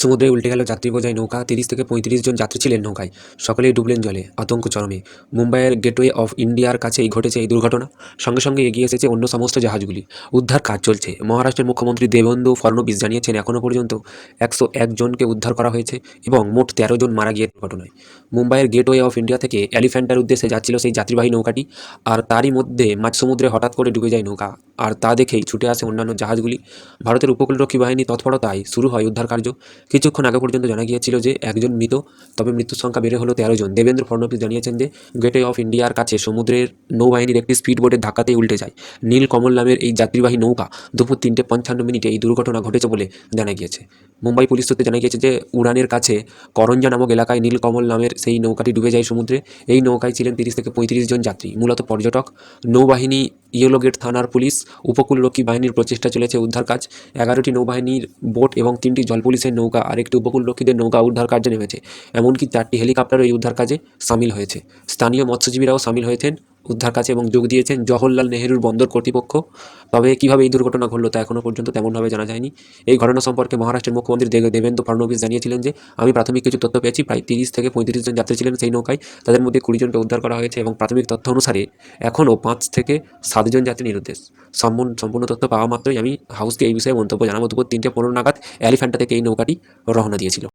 সমুদ্রে উল্টে গেল যাত্রী বোঝাই নৌকা। তিরিশ থেকে পঁয়ত্রিশ জন যাত্রী ছিলেন নৌকায়। সকলেই ডুবলেন জলে, আতঙ্ক চরমে। মুম্বাইয়ের গেটওয়ে অফ ইন্ডিয়ার কাছেই ঘটেছে এই দুর্ঘটনা। সঙ্গে সঙ্গে এগিয়ে এসেছে অন্য সমস্ত জাহাজগুলি। উদ্ধার কাজ চলছে। মহারাষ্ট্রের মুখ্যমন্ত্রী দেবেন্দ্র ফডনবিস জানিয়েছেন এখনও পর্যন্ত একশো জনকে উদ্ধার করা হয়েছে এবং মোট তেরো জন মারা গিয়ে ঘটনায় মুম্বাইয়ের গেটওয়ে অফ ইন্ডিয়া থেকে এলিফ্যান্টার উদ্দেশ্যে যাচ্ছিল সেই যাত্রীবাহী নৌকাটি আর তারই মধ্যে মাঝ সমুদ্রে হঠাৎ করে ডুবে যায় নৌকা। আর তা দেখেই ছুটে আসে অন্যান্য জাহাজগুলি। ভারতের উপকূলরক্ষী বাহিনী তৎপরতায় শুরু হয় উদ্ধার কার্য। কিছুক্ষণ আগে পর্যন্ত জানা গিয়েছিল যে একজন মৃত, তবে মৃত্যুর সংখ্যা বেড়ে হলো তেরো জন। দেবেন্দ্র ফডনবিস জানিয়েছেন যে গেটওয়ে অফ ইন্ডিয়ার কাছে সমুদ্রের নৌবাহিনীর একটি স্পিডবোটের ধাক্কাতেই উল্টে যায়। নীল কমল নামের এই যাত্রীবাহী নৌকা দুপুর তিনটে পঞ্চান্ন মিনিটে এই দুর্ঘটনা ঘটেছে বলে জানা গিয়েছে। মুম্বাই পুলিশ সূত্রে জানা গিয়েছে যে, উড়ানের কাছে করঞ্জা নামক এলাকায় নীলকমল নামের সেই নৌকাটি ডুবে যায় সমুদ্রে। এই নৌকায় ছিলেন তিরিশ থেকে পঁয়ত্রিশ জন যাত্রী। মূলত পর্যটক। নৌবাহিনী ইয়েলো গেট থানার পুলিশ। উপকূলরক্ষী বাহিনীর প্রচেষ্টা চলেছে উদ্ধার কাজ। এগারোটি নৌবাহিনীর বোট এবং তিনটি জল পুলিশের নৌকা আর একটি উপকূলরক্ষীদের নৌকা উদ্ধার কার্যে নেমেছে। এমনকি চারটি হেলিকপ্টারও এই উদ্ধার কাজে সামিল হয়েছে। স্থানীয় মৎস্যজীবীরাও সামিল হয়েছেন। উদ্ধার কাজে এবং যোগ দিয়েছেন জওহরলাল নেহরুর বন্দর কর্তৃপক্ষ। তবে কীভাবে এই দুর্ঘটনা ঘটলো তা এখনও পর্যন্ত তেমনভাবে জানা যায়নি। এই ঘটনা সম্পর্কে মহারাষ্ট্রের মুখ্যমন্ত্রী দেবেন্দ্র ফডনবিস জানিয়েছিলেন যে, আমি প্রাথমিক কিছু তথ্য পেয়েছি। প্রায় তিরিশ থেকে পঁয়ত্রিশ জন যাত্রী ছিলেন সেই নৌকায়। তাদের মধ্যে কুড়ি জনকে উদ্ধার করা হয়েছে এবং প্রাথমিক তথ্য অনুসারে এখনও পাঁচ থেকে সাতজন যাত্রী নিরুদ্দেশ। সম্পূর্ণ সম্পূর্ণ তথ্য পাওয়া মাত্রই আমি হাউসকে এই বিষয়ে মন্তব্য জানাব। দুপুর তিনটে পনেরো নাগাদ এলিফ্যান্টা থেকে এই নৌকাটি রওনা দিয়েছিল।